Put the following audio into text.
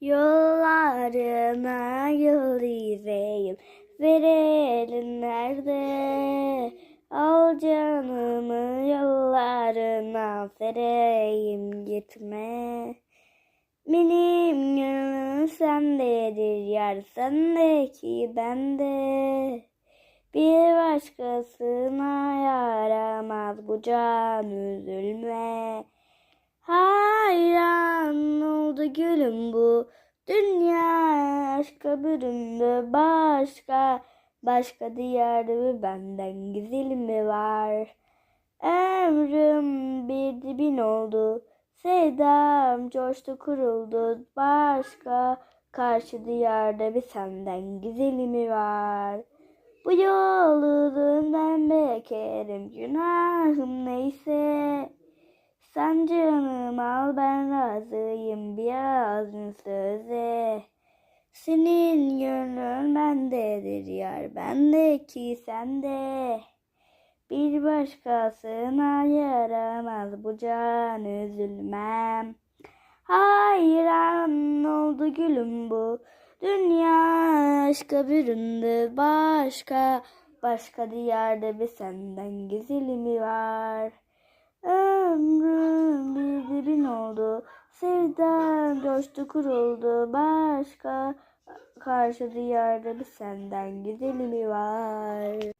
Yollarına yol izeyim. Verelim nerede? Al canımı yollarına vereyim gitme. Benim gönlüm sendedir yar sendeki bende. Bir başkasına yaramaz bu can üzülme. Oldu gülüm bu dünya aşka büründü başka başka diyarda bir benden güzel mi var? Ömrüm bir dibin oldu sevdam coştu kuruldu başka karşı diyarda bir senden güzeli mi var? Bu yolculuğundan bekerim günahım neyse. Canım al ben razıyım birazın söze. Senin gönlün bendedir yar bendeki sende. Bir başkasına yaramaz bu can üzülmem. Hayran oldu gülüm bu dünya aşka büründü başka başka diyarda bir senden güzeli mi var? Ömrüm bir dibin oldu sevdam coştu kuruldu başka karşı diyarda bir senden güzeli mi var?